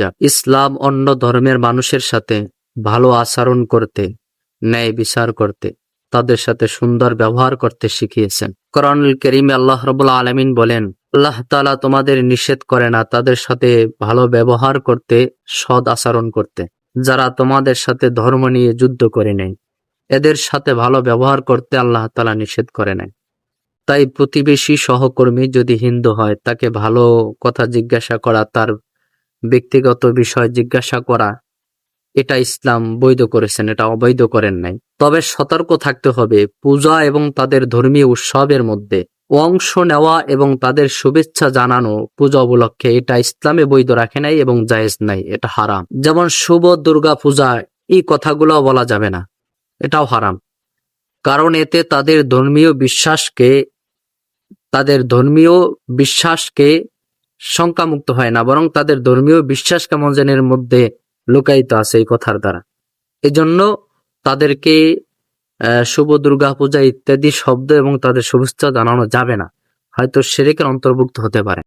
যাক ইসলাম অন্য ধর্মের মানুষের সাথে ভালো আচরণ করতে, ন্যায় বিচার করতে, তাদের সাথে সুন্দর ব্যবহার করতে শিখিয়েছেন। কোরআনুল করিমে আল্লাহ রবুল্লা আলমিন বলেন, আল্লাহ তালা তোমাদের নিষেধ করে না তাদের সাথে ভালো ব্যবহার করতে, সৎ আচরণ করতে। যারা তোমাদের সাথে ধর্ম নিয়ে যুদ্ধ করে নেয়, এদের সাথে ভালো ব্যবহার করতে আল্লাহ তালা নিষেধ করে নেয়। তাই প্রতিবেশী সহকর্মী যদি হিন্দু হয়, তাকে ভালো কথা জিজ্ঞাসা করা তার ব্যক্তিগত বিষয় জিজ্ঞাসা করা, এটা ইসলাম বৈধ করেছেন, এটা অবৈধ করেন নাই। তবে সতর্ক থাকতে হবে পূজা এবং তাদের ধর্মীয় উৎসবের মধ্যে। অংশ নেওয়া এবং তাদের শুভেচ্ছা জানানো পূজা উপলক্ষে এটা ইসলামে বৈধ রাখে নাই এবং জায়েজ নাই, এটা হারাম। যেমন শুভ দুর্গা পূজা, এই কথাগুলো বলা যাবে না, এটাও হারাম। কারণ এতে তাদের ধর্মীয় বিশ্বাসকে, তাদের ধর্মীয় বিশ্বাসকে শঙ্কামুক্ত হয় না, বরং তাদের ধর্মীয় বিশ্বাস কেমন জানের মধ্যে লুকায়িত আছে এই কথার দ্বারা। এজন্য তাদেরকে শুভ দুর্গা পূজা ইত্যাদি শব্দ এবং তাদের শুভেচ্ছা জানানো যাবে না। হয়তো সেরেকের অন্তর্ভুক্ত হতে পারে।